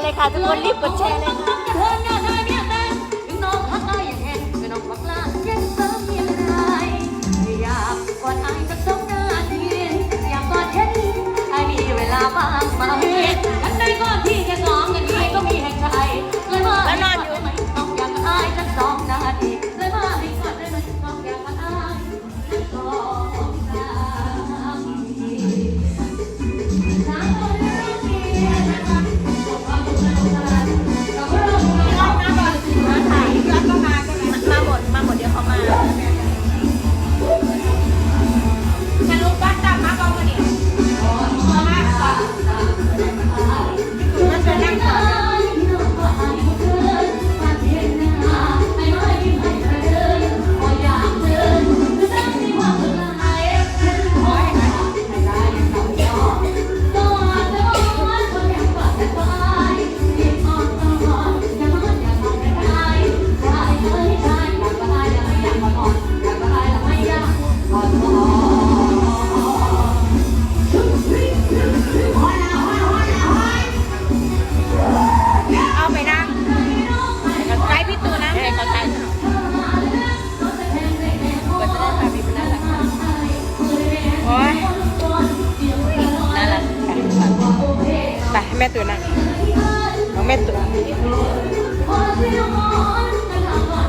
ร์เลยค่ะ ทุกคนรีบกดแชร์เลยค่ะ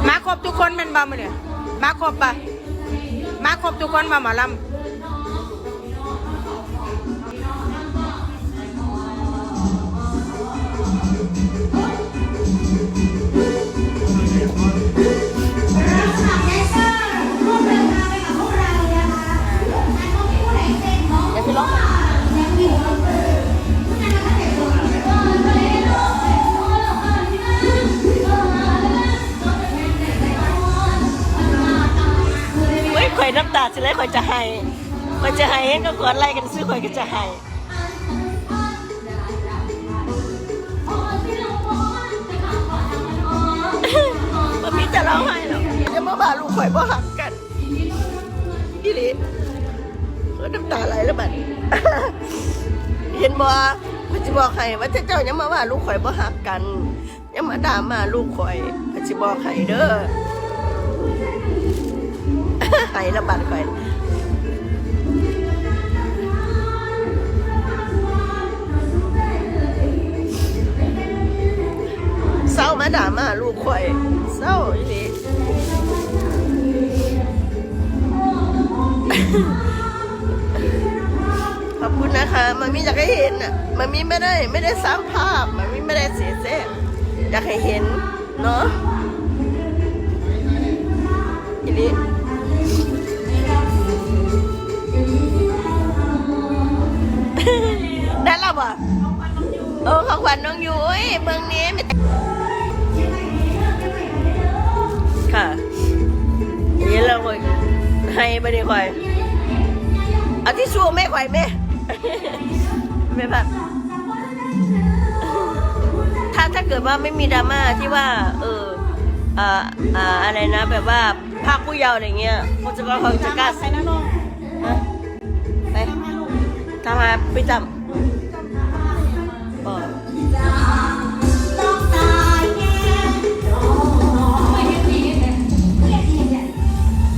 มาครบทุกคนเป็นบ้ามือเนี่ยมาครบปะมาครบทุกคนมาหมอลำ น้ำตาสิเลยข่อยจะให้ข่อยจะให้เห็นก็ขวดไล่กันซื้อข่อยก็จะให้มันมีจะร้องไห้หรอกจะมาบ่าลูกข่อยบ่หักกันพี่ลิเออน้ำตาไหลแล้วบัดเห็นบ่มันจะบอกใครว่าเจ้ายังมาว่าลูกข่อยบ่หักกันยังมาด่ามาลูกข่อยมันจะบอกใครเด้อ ไห้ระบาดข่อยเศร้ามาด่ามาลูกข่อยเศร้าอีหลีขอบคุณนะคะมันมีอยากให้เห็นอะมันมีไม่ได้ไม่ได้สร้างภาพมันมีไม่ได้เสียแท้อยากให้เห็นเนาะอีนี้ บ่โอ้ของขวัญน้องยุ้ยเมืองนี้ไม่ค่ะนี่เราเลยให้ไปดีคอยเอาที่ชูไม่ไหวไหมไม่แบบถ้าถ้าเกิดว่าไม่มีดราม่าที่ว่า เอออ่าอ่าอะไรนะ แบบว่าภาคผู้เยาว์อะไรเงี้ยเขาจะก็เขาจะกล้าใส่นะลงไปทำมาไปจำ เออ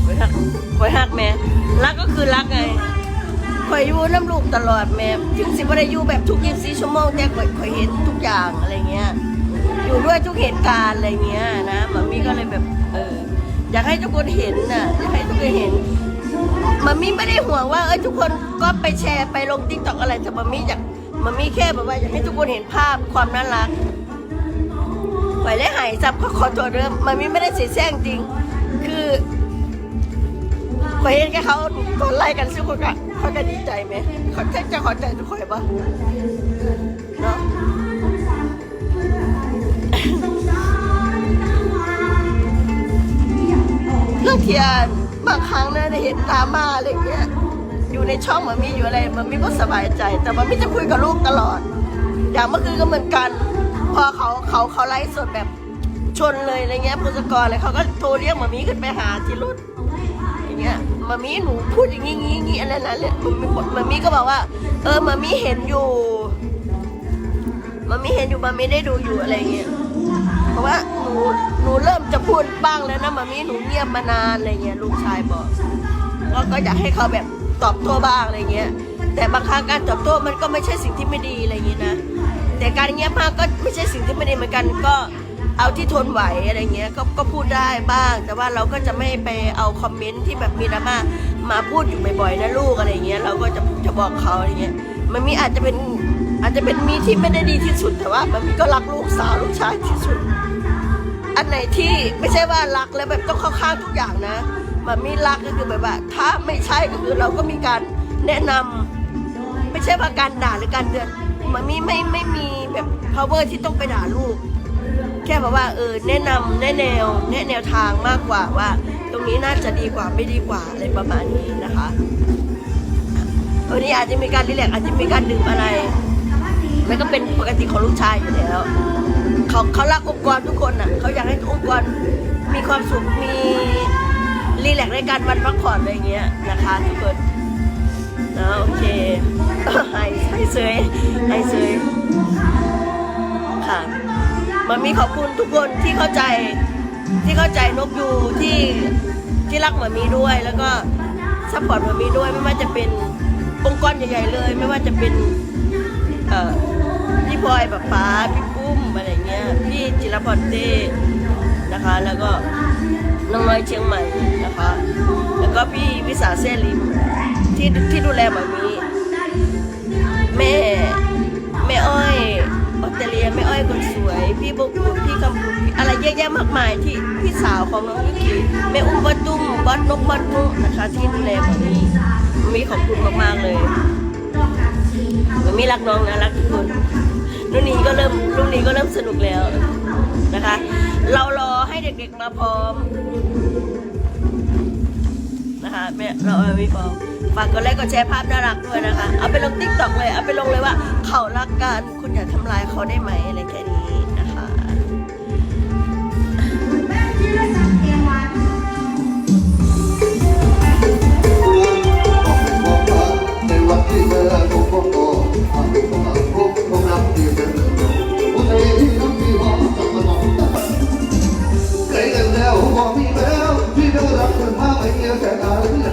ไว้หักหักแม่ รักก็คือรักไงข่อยอยู่น้ำลูกตลอดแม่ ถึงสิบ่ได้อยู่แบบทุก24ชั่วโมงแต่ข่อยข่อยเห็นทุกอย่างอะไรเงี้ย อยู่ด้วยทุกเหตุการณ์อะไรเงี้ยนะมัมมี่ก็เลยแบบเอออยากให้ทุกคนเห็นน่ะ อยากให้ทุกคนเห็นมัมมี่ไม่ได้ห่วงว่าเอ้ทุกคนก็ไปแชร์ไปลงติ๊กต็อกอะไรแต่มัมมี่อยาก มัมมี่แค่แบบว่าอยากให้ทุกคนเห็นภาพความน่ารักข่อยและหายซับก็ขอโทษเด้อมัมมี่ไม่ได้เสียแซงจริง คือข่อยเห็นแค่เขาตอนไล่กันซึ่งคนก็เขาจะดีใจไหมเขาจะจะขอใจทุกคนปะเนาะเรื่องเทียนบางครั้งเนี่ยได้เห็นดรามาอะไรเงี้ย อยู่ในช่องมันมีอยู่อะไรมันมีก็สบายใจ แต่มันไม่จะคุยกับลูกตลอด อย่างเมื่อคืนก็เหมือนกัน พอเขาเขาเขาไลฟ์สดแบบชนเลยอะไรเงี้ยพุทธกรเลยเขาก็โทรเรียกมามีขึ้นไปหาที่รถอย่างเงี้ยมามีหนูพูดอย่างงี้งี้งี้อะไรนะเนี่ยมันมีมันมีก็บอกว่า เออมามีเห็นอยู่มามีเห็นอยู่มามีได้ดูอยู่อะไรเงี้ยเพราะว่าหนูหนูเริ่มจะพูดบ้างแล้วนะมามีหนูเงียบมานานอะไรเงี้ยลูกชายบอกก็ก็อยากให้เขาแบบ ตอบโต้บ้างอะไรเงี้ย แต่บางครั้งการตอบโต้มันก็ไม่ใช่สิ่งที่ไม่ดีอะไรเงี้ยนะ แต่การเงียบมากก็ไม่ใช่สิ่งที่ไม่ดีเหมือนกัน ก็เอาที่ทนไหวอะไรเงี้ย ก็ก็พูดได้บ้าง แต่ว่าเราก็จะไม่ไปเอาคอมเมนต์ที่แบบมีดราม่ามาพูดอยู่บ่อยๆนะลูกอะไรเงี้ย เราก็จะจะบอกเขาอะไรเงี้ย มันมีอาจจะเป็นอาจจะเป็นมีที่ไม่ได้ดีที่สุดแต่ว่า มันมีก็รักลูกสาวลูกชายที่สุด อันไหนที่ไม่ใช่ว่ารักแล้วแบบต้องเข้าข้างทุกอย่างนะ มันมีรักก็คือแบบว่า ถ้าไม่ใช่ก็คือเราก็มีการแนะนำไม่ใช่ว่าการด่าหรือการเตือนมันมีไม่ไม่มีแบบ power ที่ต้องไปด่าลูก แค่แบบว่าเออแนะนำแนะแนว แนะแนวทางมากกว่าว่า ตรงนี้น่าจะดีกว่าไม่ดีกว่าอะไรประมาณนี้นะคะวันนี้อาจจะมีการรีแลกซ์อาจจะมีการดื่มอะไรมันก็เป็นปกติของลูกชายอยู่แล้วเขาเขารักองค์กรทุกคนอะเขาอยากให้องค์กรมีความสุขมี รีแลกซ์ในการวันพักผ่อนอะไรเงี้ยนะคะทุกคนนะโอเคให้ให้เซยให้เซยค่ะมันมีขอบคุณทุกคนที่เข้าใจที่เข้าใจนกยูที่ที่รักหมามีด้วย แล้วก็ซัพพอร์ตหมามีด้วย ไม่ว่าจะเป็นองค์กรใหญ่ๆเลย ไม่ว่าจะเป็นเอ่อพี่พลอยแบบป๋าพี่ปุ้มอะไรเงี้ยพี่จิรพรเต้นะคะแล้วก็ น้องน้อยเชียงใหม่นะคะ แล้วก็พี่วิสาเซลิมที่ที่ดูแลหมามีแม่แม่อ้อยออสเตรเลียแม่อ้อยคนสวย พี่บุกบุญพี่คำบุญอะไรเยอะแยะมากมายที่พี่สาวของน้องยุกิแม่อุ้มบอสตุ้มบอสนกบอสนุนะคะที่ดูแลหมามีมีขอบคุณมากๆเลยมันมีรักน้องนะรักทุกคนรุ่นนี้ก็เริ่มรุ่นนี้ก็เริ่มสนุกแล้วนะคะ เรารอ ด็กๆมาพร้อมนะคะแม่เราเอาไม่พร้อมฝากกดไลค์กดแชร์ภาพน่ารักด้วยนะคะ เอาไปลงติ๊กต็อกเลย เอาไปลงเลยว่า เขารักกันคุณอย่าทำลายเขาได้ไหมอะไรแค่นี้นะคะในวันที่เมื่อคงคงโตทำให้ผมรักคงคงรักที่เป็นวัน นท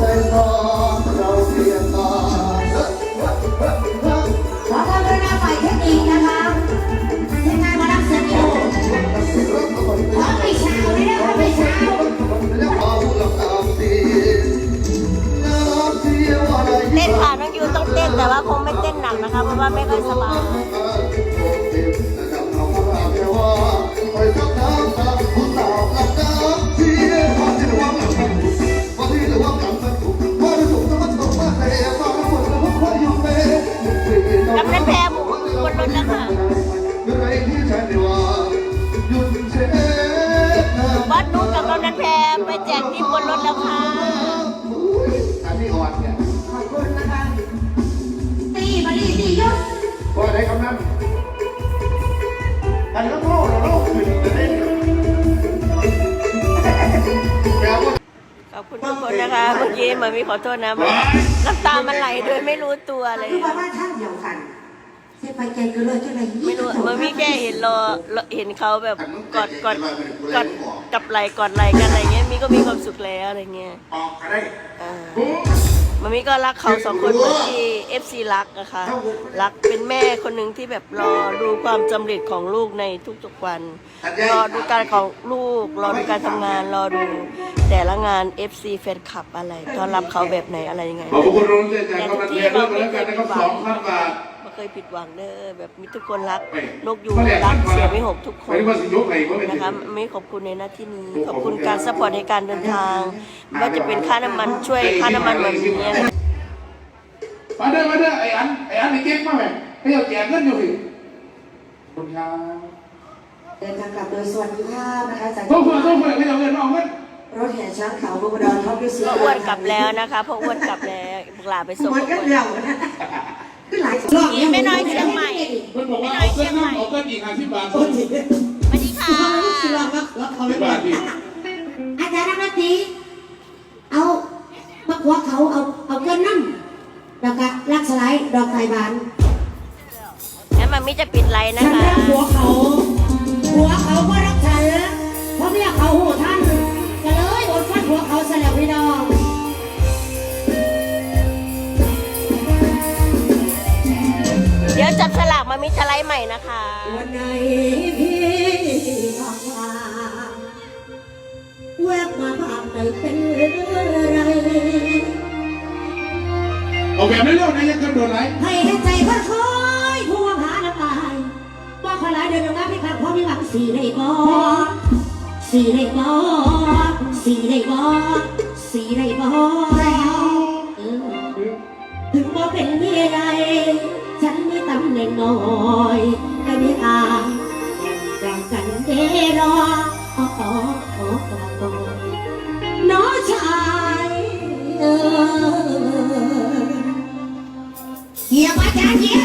ได้พร้อมเราเสียตาขอทำเรื่องหน้าฝ่ายเทคนิคนะคะทีมงานมารับเสนอขอไปเช้าเลยนะคะไปเช้าเต้นค่ะน้องยูต้องเต้นแต่ว่าคงไม่เต้นหนักนะคะเพราะว่าไม่ค่อยสบาย ที่บนรถแล้วค่ะอันนี้อ่อนเนี่ยขอบคุณนะคะตีมาดีตียศว่าได้คำนั้นอันนี้ก็โลกเราโลกขึ้นจะได้แปลว่าขอบคุณทุกคนนะคะ เมื่อกี้มันมีขอโทษนะน้ำตามันไหลโดยไม่รู้ตัวเลยคือว่าว่าท่านเดียวกันเสียไปใจก็เลยจะอะไรไม่รู้มันมีแค่เห็นรอเห็นเขาแบบกอดกอดกอดกับไหลกอดไหลกันอะไรเงี้ย มีก็มีความสุขแล้วอะไรเงี้ยออกก็ได้อ่ามันมีก็รักเขาสองคนเหมือนที่ FC รักนะคะ รักเป็นแม่คนหนึ่งที่แบบรอดูความสำเร็จของลูกในทุกๆวัน รอดูการของลูก รอดูการทำงาน รอดูแต่ละงาน FC แฟนคลับอะไรต้อนรับเขาแบบไหนอะไรยังไง ขอบคุณรุ่นเจจากกำลังเรียนเริ่มแล้วกันนะครับสองพันบาทไม่ เคยผิดหวังเด้อแบบมีทุกคนรักไม่นกยูงรักเสียไม่หกทุกคนไม่ได้ว่าสิยกไหนก็ไม่นะคะไม่ขอบคุณในหน้าที่นี้ขอบคุณการสปอร์ตในการเดินทางไม่ว่าจะเป็นค่าน้ำมันช่วยค่าน้ำมันแบบนี้นะคะมาเด้อมาเด้อไอ้อันไอ้อันไอ้เก่งมากไหมให้เอาแจกเงินอยู่สิคุณครับเดินทางกลับโดยสวัสดิภาพนะคะจากโซ่เพื่อนโซ่เพื่อนไม่เอาเงินเอาเงินรถแห่ช้างเขาบุกดอนท็อปดิสพ่ออ้วนกลับแล้วนะคะพ่ออ้วนกลับแล้วบุกหลาไปส่งเหมือนพ่อกันอ้วนเดียวนะ คือหลายรอบไม่น้อยเชียงใหม่ มันบอกว่าเอาเงินน้ำเอาเงินอีกห้าสิบบาทโอ้ยสวัสดีค่ะ คือเราก็เราเขาสิบบาทดิอาจารย์นักดนตรีเอามาขวาเขาเอาเอาเกินน้ำแล้วก็ลักสไลด์ดอกไทยบานแล้วมันมิจะปิดไลน์นะฉันคะ รักหัวเขา หัวเขาก็รักฉันเพราะเมียเขาหูท่านก็เลยอดฟันหัวเขาเสแล้วพี่น้อง มามิจะไลน์ใหม่นะคะ วันไหนพี่ว่างๆแวบมาบ้างไม่เป็นไรเอาแบบไม่เร็วนะยังเกินโดนไรให้เห็นใจเพื่อคอยผู้ว่าหาน้ำลายว่าคนหลายเดินลงมาพี่ขับเพราะมีหวังสีได้บ่สีได้บ่สีได้บ่สีได้บ่เออถึงบ่เป็นเมียใดฉัน มีตำแหน่งน้อยก็มีอางแบ่งกันเดรออ๋ออ๋ออ๋ออ๋อน้องชายเออเหยียมาจาเฮีย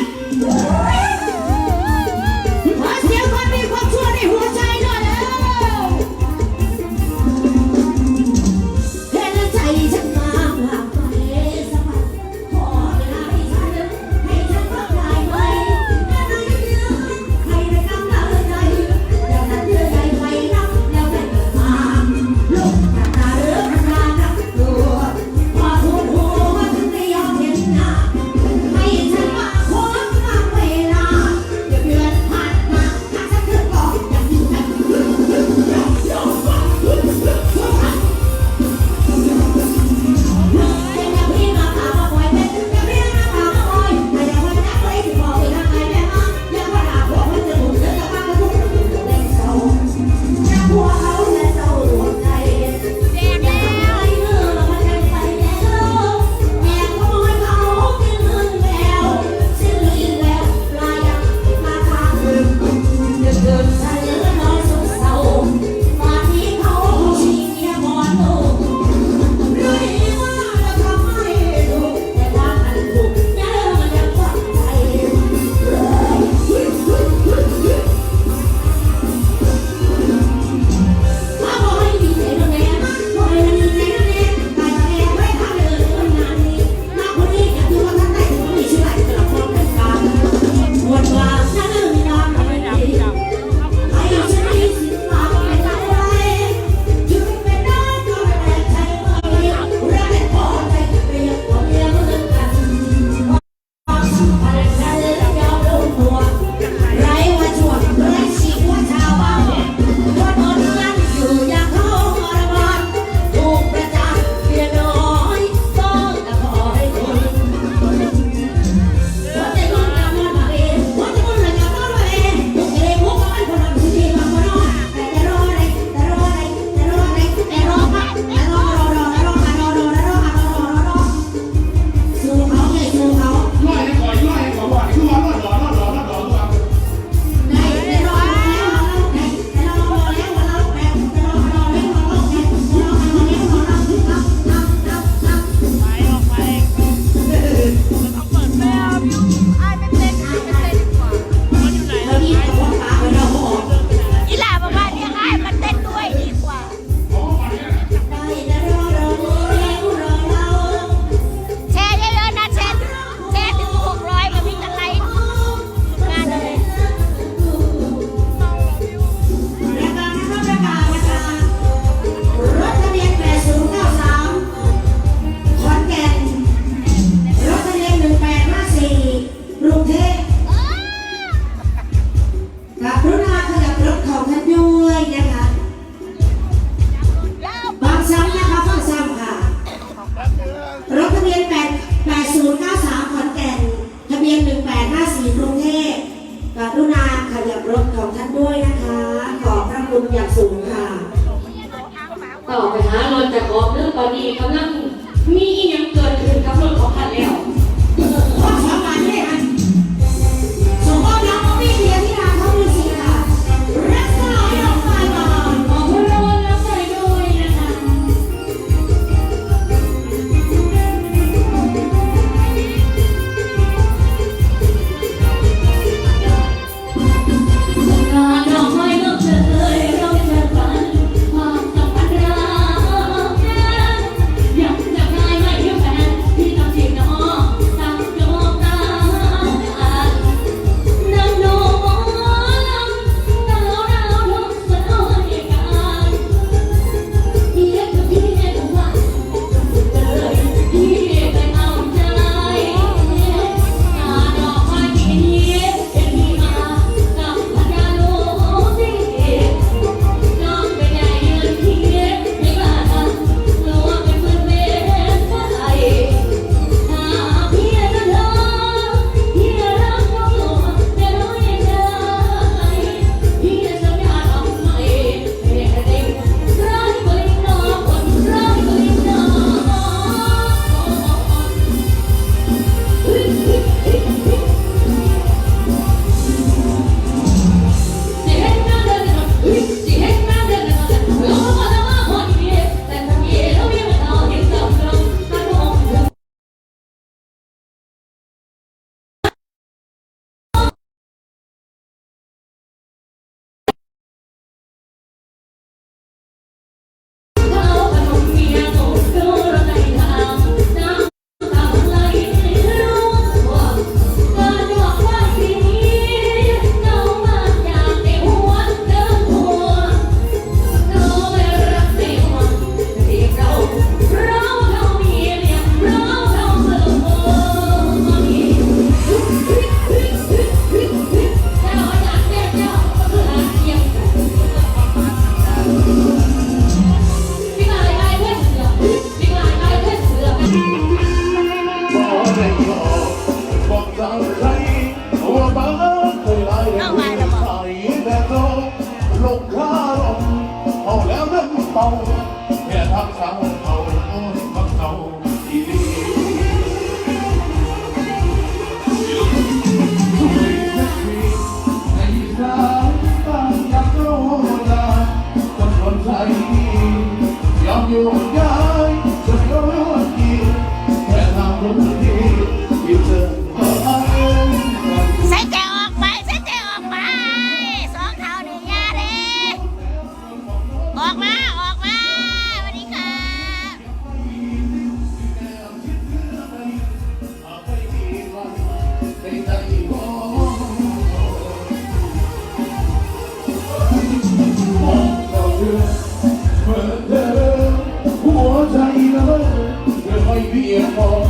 อไ